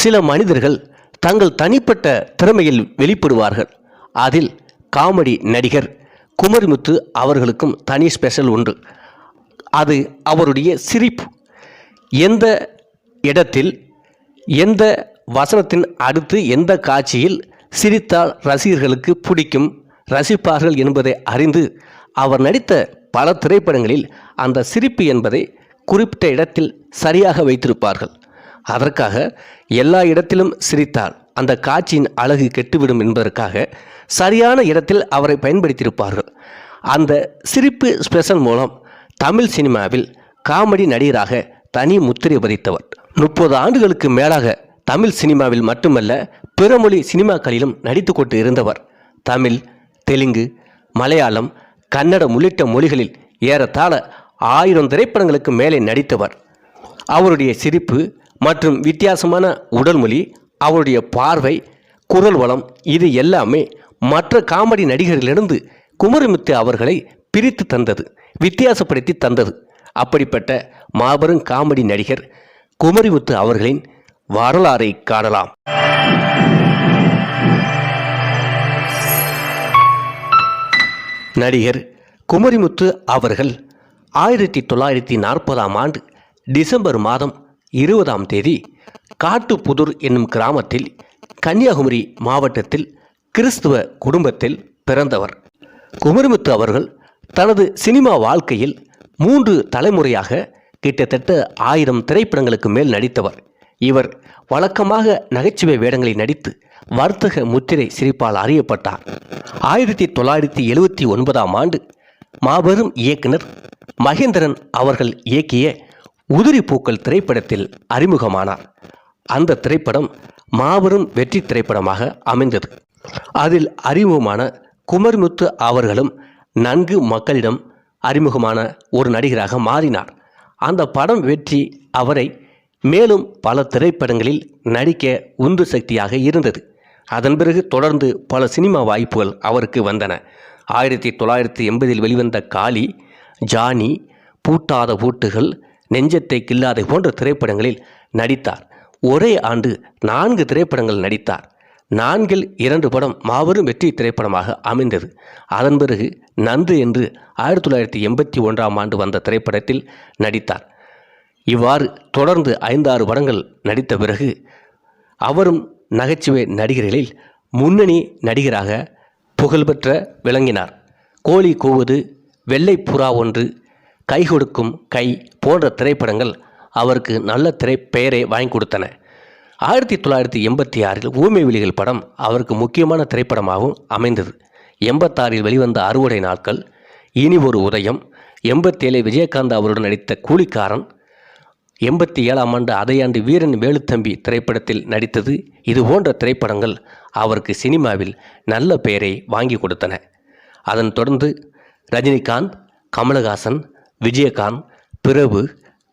சில மனிதர்கள் தங்கள் தனிப்பட்ட திறமையில் வெளிப்படுவார்கள். அதில் காமெடி நடிகர் குமரிமுத்து அவர்களுக்கும் தனி ஸ்பெஷல் உண்டு அது அவருடைய சிரிப்பு. எந்த இடத்தில் எந்த வசனத்தின் அடுத்து எந்த காட்சியில் சிரித்தால் ரசிகர்களுக்கு பிடிக்கும் ரசிப்பார்கள் என்பதை அறிந்து அவர் நடித்த பல திரைப்படங்களில் அந்த சிரிப்பு என்பதை குறிப்பிட்ட இடத்தில் சரியாக வைத்திருப்பார்கள். அதற்காக எல்லா இடத்திலும் சிரித்தால் அந்த காட்சியின் அழகு கெட்டுவிடும் என்பதற்காக சரியான இடத்தில் அவரை பயன்படுத்தியிருப்பார்கள். அந்த சிரிப்பு ஸ்பெஷல் மூலம் தமிழ் சினிமாவில் காமெடி நடிகராக தனி முத்திரை பதித்தவர். முப்பது ஆண்டுகளுக்கு மேலாக தமிழ் சினிமாவில் மட்டுமல்ல பிறமொழி சினிமாக்களிலும் நடித்து கொண்டு இருந்தவர். தமிழ் தெலுங்கு மலையாளம் கன்னடம் உள்ளிட்ட மொழிகளில் ஏறத்தாழ ஆயிரம் திரைப்படங்களுக்கு மேலே நடித்தவர். அவருடைய சிரிப்பு மற்றும் வித்தியாசமான உடல் மொழி அவருடைய பார்வை குரல் வளம் இது எல்லாமே மற்ற காமெடி நடிகர்களிலிருந்து குமரிமுத்து அவர்களை பிரித்து தந்தது வித்தியாசப்படுத்தி தந்தது. அப்படிப்பட்ட மாபெரும் காமெடி நடிகர் குமரிமுத்து அவர்களின் வரலாறை காணலாம். நடிகர் குமரிமுத்து அவர்கள் ஆயிரத்தி தொள்ளாயிரத்தி நாற்பதாம் ஆண்டு டிசம்பர் மாதம் இருபதாம் தேதி காட்டுப்புதூர் என்னும் கிராமத்தில் கன்னியாகுமரி மாவட்டத்தில் கிறிஸ்துவ குடும்பத்தில் பிறந்தவர். குமரிமுத்து அவர்கள் தனது சினிமா வாழ்க்கையில் மூன்று தலைமுறையாக கிட்டத்தட்ட ஆயிரம் திரைப்படங்களுக்கு மேல் நடித்தவர். இவர் வழக்கமாக நகைச்சுவை வேடங்களில் நடித்து வர்த்தக முத்திரை சிரிப்பால் அறியப்பட்டார். ஆயிரத்தி தொள்ளாயிரத்தி எழுவத்தி ஒன்பதாம் ஆண்டு மாபெரும் இயக்குனர் மகேந்திரன் அவர்கள் இயக்கிய உதிரி பூக்கள் திரைப்படத்தில் அறிமுகமானார். அந்த திரைப்படம் மாபெரும் வெற்றி திரைப்படமாக அமைந்தது. அதில் அறிமுகமான குமர்முத்து அவர்களும் நன்கு மக்களிடம் அறிமுகமான ஒரு நடிகராக மாறினார். அந்த படம் வெற்றி அவரை மேலும் பல திரைப்படங்களில் நடிக்க உந்து சக்தியாக இருந்தது. அதன் பிறகு தொடர்ந்து பல சினிமா வாய்ப்புகள் அவருக்கு வந்தன. ஆயிரத்தி தொள்ளாயிரத்தி எண்பதில் வெளிவந்த காளி ஜானி பூட்டாத பூட்டுகள் நெஞ்சத்தை கில்லாதை போன்ற திரைப்படங்களில் நடித்தார். ஒரே ஆண்டு நான்கு திரைப்படங்கள் நடித்தார். நான்கில் இரண்டு படம் மாபெரும் வெற்றி திரைப்படமாக அமைந்தது. அதன் பிறகு நந்து என்று ஆயிரத்தி தொள்ளாயிரத்தி எண்பத்தி ஒன்றாம் ஆண்டு வந்த திரைப்படத்தில் நடித்தார். இவ்வாறு தொடர்ந்து ஐந்தாறு படங்கள் நடித்த பிறகு அவரும் நகைச்சுவை நடிகர்களில் முன்னணி நடிகராக புகழ்பெற்ற விளங்கினார். கோழி கூவது வெள்ளை புறா ஒன்று கை கொடுக்கும் கை போன்ற திரைப்படங்கள் அவருக்கு நல்ல திரை பெயரை வாங்கி கொடுத்தன. ஆயிரத்தி தொள்ளாயிரத்தி எண்பத்தி ஆறில் ஊமை விழிகள் படம் அவருக்கு முக்கியமான திரைப்படமாகவும் அமைந்தது. எண்பத்தாறில் வெளிவந்த அறுவடை நாட்கள் இனி ஒரு உதயம் எண்பத்தேழு விஜயகாந்த் அவருடன் நடித்த கூலிக்காரன் எண்பத்தி ஏழாம் ஆண்டு அதையாண்டு வீரன் வேலுத்தம்பி திரைப்படத்தில் நடித்தது இது போன்ற திரைப்படங்கள் அவருக்கு சினிமாவில் நல்ல பெயரை வாங்கி கொடுத்தன. அதன் தொடர்ந்து ரஜினிகாந்த் கமலஹாசன் விஜயகாந்த் பிரபு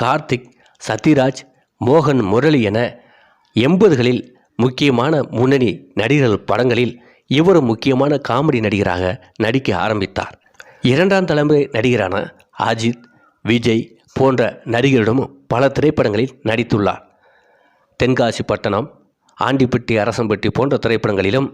கார்த்திக் சத்யராஜ் மோகன் முரளி என எண்பதுகளில் முக்கியமான முன்னணி நடிகர்கள் படங்களில் இவரும் முக்கியமான காமெடி நடிகராக நடிக்க ஆரம்பித்தார். இரண்டாம் தலைமுறை நடிகரான அஜித் விஜய் போன்ற நடிகரிடமும் பல திரைப்படங்களில் நடித்துள்ளார். தென்காசி பட்டணம் ஆண்டிப்பட்டி அரசம்பட்டி போன்ற திரைப்படங்களிலும்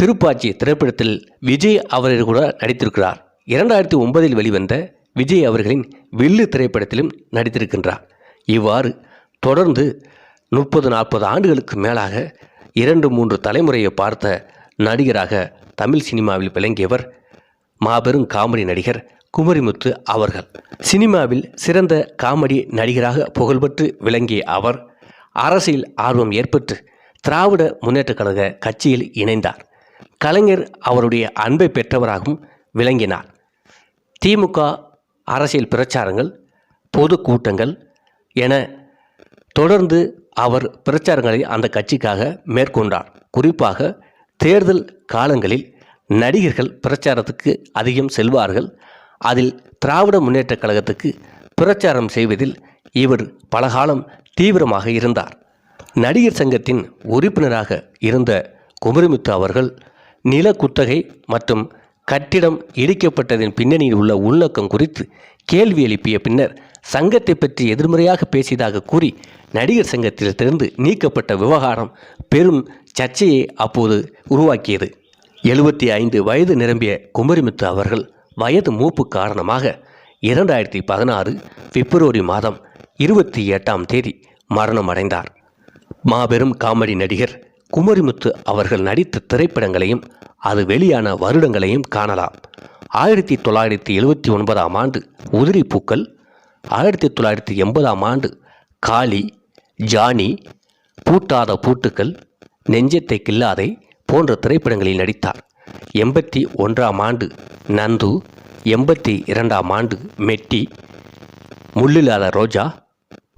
திருப்பாச்சி திரைப்படத்தில் விஜய் அவர்கள் கூட நடித்திருக்கிறார். இரண்டாயிரத்தி ஒன்பதில் வெளிவந்த விஜய் அவர்களின் வில்லு திரைப்படத்திலும் நடித்திருக்கின்றார். இவ்வாறு தொடர்ந்து முப்பது நாற்பது ஆண்டுகளுக்கு மேலாக இரண்டு மூன்று தலைமுறையை பார்த்த நடிகராக தமிழ் சினிமாவில் விளங்கியவர் மாபெரும் காமெடி நடிகர் குமரிமுத்து அவர்கள். சினிமாவில் சிறந்த காமெடி நடிகராக புகழ்பெற்று விளங்கிய அவர் அரசியல் ஆர்வம் ஏற்பட்டு திராவிட முன்னேற்றக் கழக கட்சியில் இணைந்தார். கலைஞர் அவருடைய அன்பை பெற்றவராகவும் விளங்கினார். திமுக அரசியல் பிரச்சாரங்கள் பொதுக்கூட்டங்கள் என தொடர்ந்து அவர் பிரச்சாரங்களை அந்த கட்சிக்காக மேற்கொண்டார். குறிப்பாக தேர்தல் காலங்களில் நடிகர்கள் பிரச்சாரத்துக்கு அதிகம் செல்வார்கள். அதில் திராவிட முன்னேற்றக் கழகத்துக்கு பிரச்சாரம் செய்வதில் இவர் பலகாலம் தீவிரமாக இருந்தார். நடிகர் சங்கத்தின் உறுப்பினராக இருந்த குமரிமுத்து அவர்கள் நில குத்தகை மற்றும் கட்டிடம் இடிக்கப்பட்டதின் பின்னணியில் உள்ள உள்ளக்கம் குறித்து கேள்வி எழுப்பிய பின்னர் சங்கத்தை பற்றி எதிர்மறையாக பேசியதாக கூறி நடிகர் சங்கத்திலிருந்து நீக்கப்பட்ட விவகாரம் பெரும் சர்ச்சையை அப்போது உருவாக்கியது. எழுபத்தி ஐந்து வயது நிரம்பிய குமரிமுத்து அவர்கள் வயது மூப்பு காரணமாக இரண்டாயிரத்தி பதினாறு பிப்ரவரி மாதம் இருபத்தி எட்டாம் தேதி மரணம் அடைந்தார். மாபெரும் காமெடி நடிகர் குமரிமுத்து அவர்கள் நடித்த திரைப்படங்களையும் அது வெளியான வருடங்களையும் காணலாம். ஆயிரத்தி தொள்ளாயிரத்தி எழுபத்தி ஒன்பதாம் ஆண்டு உதிரி பூக்கள் ஆயிரத்தி தொள்ளாயிரத்தி எண்பதாம் ஆண்டு காளி ஜானி பூட்டாத பூட்டுக்கள் நெஞ்சத்தை கில்லாதை போன்ற திரைப்படங்களில் நடித்தார். எண்பத்தி ஒன்றாம் ஆண்டு நந்து எண்பத்தி இரண்டாம் ஆண்டு மெட்டி முள்ளில்லாத ரோஜா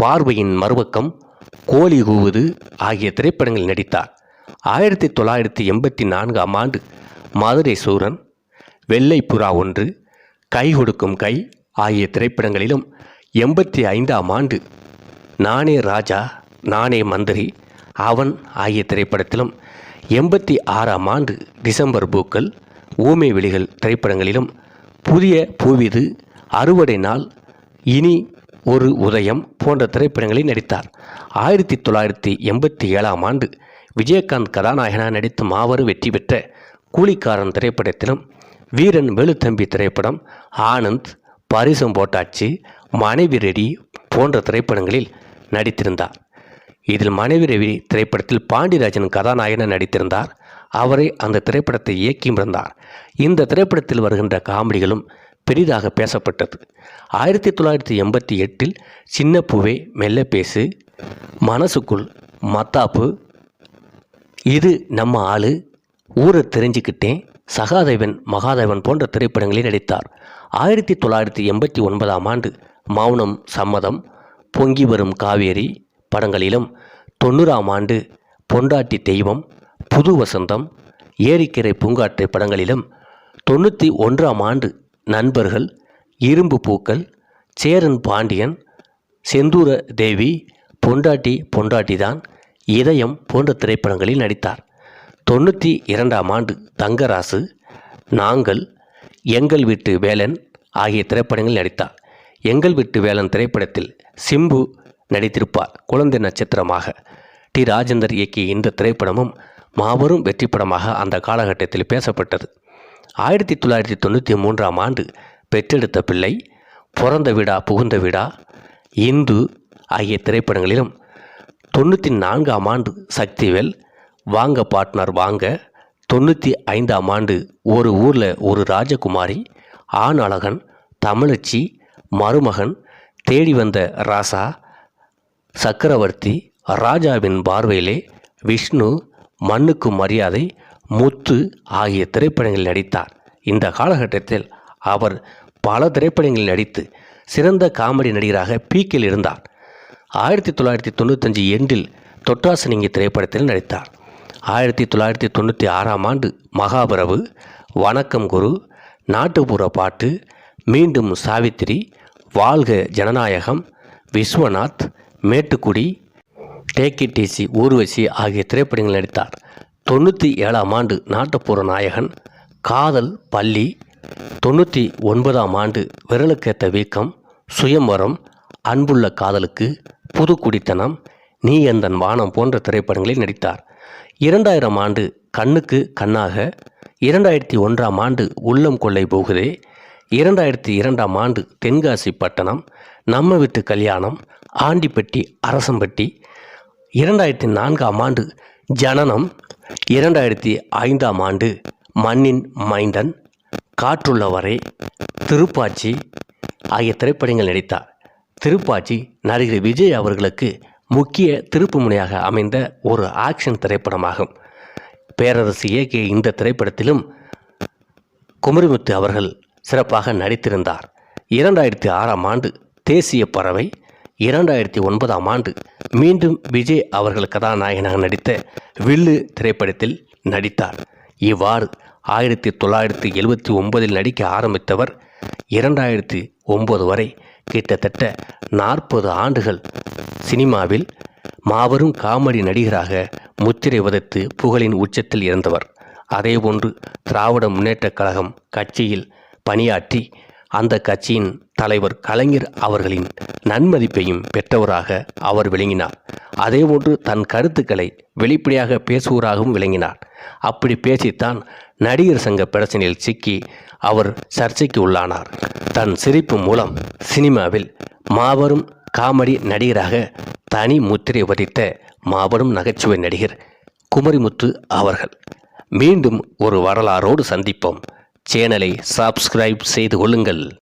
பார்வையின் மறுபக்கம் கோழி கூவுது ஆகிய திரைப்படங்களில் நடித்தார். ஆயிரத்தி தொள்ளாயிரத்தி எண்பத்தி நான்காம் ஆண்டு மதுரை சூரன் வெள்ளை புறா ஒன்று கை கொடுக்கும் கை ஆகிய திரைப்படங்களிலும் எண்பத்தி ஐந்தாம் ஆண்டு நானே ராஜா நானே மந்திரி அவன் ஆகிய திரைப்படத்திலும் எண்பத்தி ஆறாம் ஆண்டு டிசம்பர் பூக்கள் ஊமை வெளிகள் திரைப்படங்களிலும் புதிய பூவிது அறுவடை நாள் இனி ஒரு உதயம் போன்ற திரைப்படங்களில் நடித்தார். ஆயிரத்தி தொள்ளாயிரத்தி எண்பத்தி ஏழாம் ஆண்டு விஜயகாந்த் கதாநாயகனாக நடித்து மாபெரும் வெற்றி பெற்ற கூலிக்காரன் திரைப்படத்திலும் வீரன் வெளுத்தம்பி திரைப்படம் ஆனந்த் பரிசம் போட்டாச்சு மனைவி ரெடி போன்ற திரைப்படங்களில் நடித்திருந்தார். இதில் மனைவி ரவி திரைப்படத்தில் பாண்டியராஜன் கதாநாயகனாக நடித்திருந்தார். அவரை அந்த திரைப்படத்தை இயக்கியிருந்தார் இந்த திரைப்படத்தில் வருகின்ற காமெடிகளும் பெரிதாக பேசப்பட்டது. ஆயிரத்தி தொள்ளாயிரத்தி எண்பத்தி எட்டில் சின்ன பூவே மெல்ல பேசு மனசுக்குள் மத்தாப்பு இது நம்ம ஆளு. ஊரை தெரிஞ்சுக்கிட்டேன். சகாதேவன் மகாதேவன் போன்ற திரைப்படங்களில் நடித்தார். ஆயிரத்தி தொள்ளாயிரத்தி எண்பத்தி ஒன்பதாம் ஆண்டு மௌனம் சம்மதம் பொங்கி வரும் காவேரி படங்களிலும் தொண்ணூறாம் ஆண்டு பொண்டாட்டி தெய்வம் புது வசந்தம் ஏரிக்கரை பூங்காற்றை படங்களிலும் தொண்ணூற்றி ஒன்றாம் ஆண்டு நண்பர்கள் இரும்பு பூக்கள் சேரன் பாண்டியன் செந்தூர தேவி பொண்டாட்டி பொண்டாட்டிதான் இதயம் போன்ற திரைப்படங்களில் நடித்தார். தொண்ணூற்றி இரண்டாம் ஆண்டு தங்கராசு நாங்கள் எங்கள் வீட்டு வேலன் ஆகிய திரைப்படங்களில் நடித்தார். எங்கள் வீட்டு வேலன் திரைப்படத்தில் சிம்பு நடித்திருப்பார் குழந்தை நட்சத்திரமாக. டி. ராஜேந்தர் இயக்கிய இந்த திரைப்படமும் மாபெரும் வெற்றி படமாக அந்த காலகட்டத்தில் பேசப்பட்டது. ஆயிரத்தி தொள்ளாயிரத்தி தொண்ணூற்றி மூன்றாம் ஆண்டு பெற்றெடுத்த பிள்ளை பிறந்த விடா புகுந்த விடா இந்து ஆகிய திரைப்படங்களிலும் தொண்ணூற்றி நான்காம் ஆண்டு சக்திவேல். வாங்க பாட்னர் வாங்க. தொண்ணூற்றி ஐந்தாம் ஆண்டு ஒரு ஊரில் ஒரு ராஜகுமாரி ஆண் அழகன் தமிழச்சி மருமகன் தேடி வந்த ராசா சக்கரவர்த்தி ராஜாவின் பார்வையிலே விஷ்ணு மண்ணுக்கு மரியாதை முத்து ஆகிய திரைப்படங்களில் நடித்தார். இந்த காலகட்டத்தில் அவர் பல திரைப்படங்களில் நடித்து சிறந்த காமெடி நடிகராக பீக்கில் இருந்தார். ஆயிரத்தி தொள்ளாயிரத்தி தொண்ணூத்தஞ்சு எண்டில் தொட்டாசனிங்கி திரைப்படத்தில் நடித்தார். ஆயிரத்தி தொள்ளாயிரத்தி தொண்ணூற்றி ஆறாம் ஆண்டு மகாபரவு வணக்கம் குரு நாட்டுப்புற பாட்டு மீண்டும் Savithri Vazhga Jananayagam Viswanath Mettukudi take it easy Urvasi ஆகிய திரைப்படங்களில் நடித்தார். தொண்ணூற்றி ஏழாம் ஆண்டு நாட்டுப்புற நாயகன் காதல் பள்ளி தொண்ணூற்றி ஒன்பதாம் ஆண்டு விரலுக்கேத்த வீக்கம் சுயம்வரம் அன்புள்ள காதலுக்கு புது குடித்தனம் நீ எந்தன் வானம் போன்ற திரைப்படங்களில் நடித்தார். இரண்டாயிரம் ஆண்டு கண்ணுக்கு கண்ணாக இரண்டாயிரத்தி ஒன்றாம் ஆண்டு உள்ளம் கொள்ளை போகுதே இரண்டாயிரத்தி இரண்டாம் ஆண்டு தென்காசி பட்டணம் நம்ம வீட்டு கல்யாணம் ஆண்டிப்பட்டி அரசம்பட்டி இரண்டாயிரத்தி நான்காம் ஆண்டு ஜனனம் இரண்டாயிரத்தி ஐந்தாம் ஆண்டு மண்ணின் மைந்தன் காற்றுள்ளவரை திருப்பாச்சி ஆகிய திரைப்படங்கள் நடித்தார். திருப்பாச்சி நடிகர் விஜய் அவர்களுக்கு முக்கிய திருப்பு முனையாக அமைந்த ஒரு ஆக்ஷன் திரைப்படமாகும். பேரரசு இயக்கிய இந்த திரைப்படத்திலும் குமரிமுத்து அவர்கள் சிறப்பாக நடித்திருந்தார். இரண்டாயிரத்தி ஆறாம் ஆண்டு தேசிய பறவை இரண்டாயிரத்தி ஒன்பதாம் ஆண்டு மீண்டும் விஜய் அவர்கள் கதாநாயகனாக நடித்த வில்லு திரைப்படத்தில் நடித்தார். இவ்வாறு ஆயிரத்தி தொள்ளாயிரத்தி எழுபத்தி ஒன்பதில் நடிக்க ஆரம்பித்தவர் இரண்டாயிரத்தி ஒன்பது வரை கிட்டத்தட்ட நாற்பது ஆண்டுகள் சினிமாவில் மாபெரும் காமெடி நடிகராக முத்திரை உதைத்து புகழின் உச்சத்தில் இருந்தவர். அதேபோன்று திராவிட முன்னேற்றக் கழகம் கட்சியில் பணியாற்றி அந்த கட்சியின் தலைவர் கலைஞர் அவர்களின் நன்மதிப்பையும் பெற்றவராக அவர் விளங்கினார். அதேபோன்று தன் கருத்துக்களை வெளிப்படையாக பேசுவராகவும் விளங்கினார். அப்படி பேசித்தான் நடிகர் சங்க பிரச்சனையில் சிக்கி அவர் சர்ச்சைக்கு உள்ளானார். தன் சிரிப்பு மூலம் சினிமாவில் மாபெரும் காமெடி நடிகராக தனி முத்திரை பதித்த மாபெரும் நகைச்சுவை நடிகர் குமரிமுத்து அவர்கள். மீண்டும் ஒரு வரலாறோடு சந்திப்போம். சேனலை சப்ஸ்கிரைப் செய்து கொள்ளுங்கள்.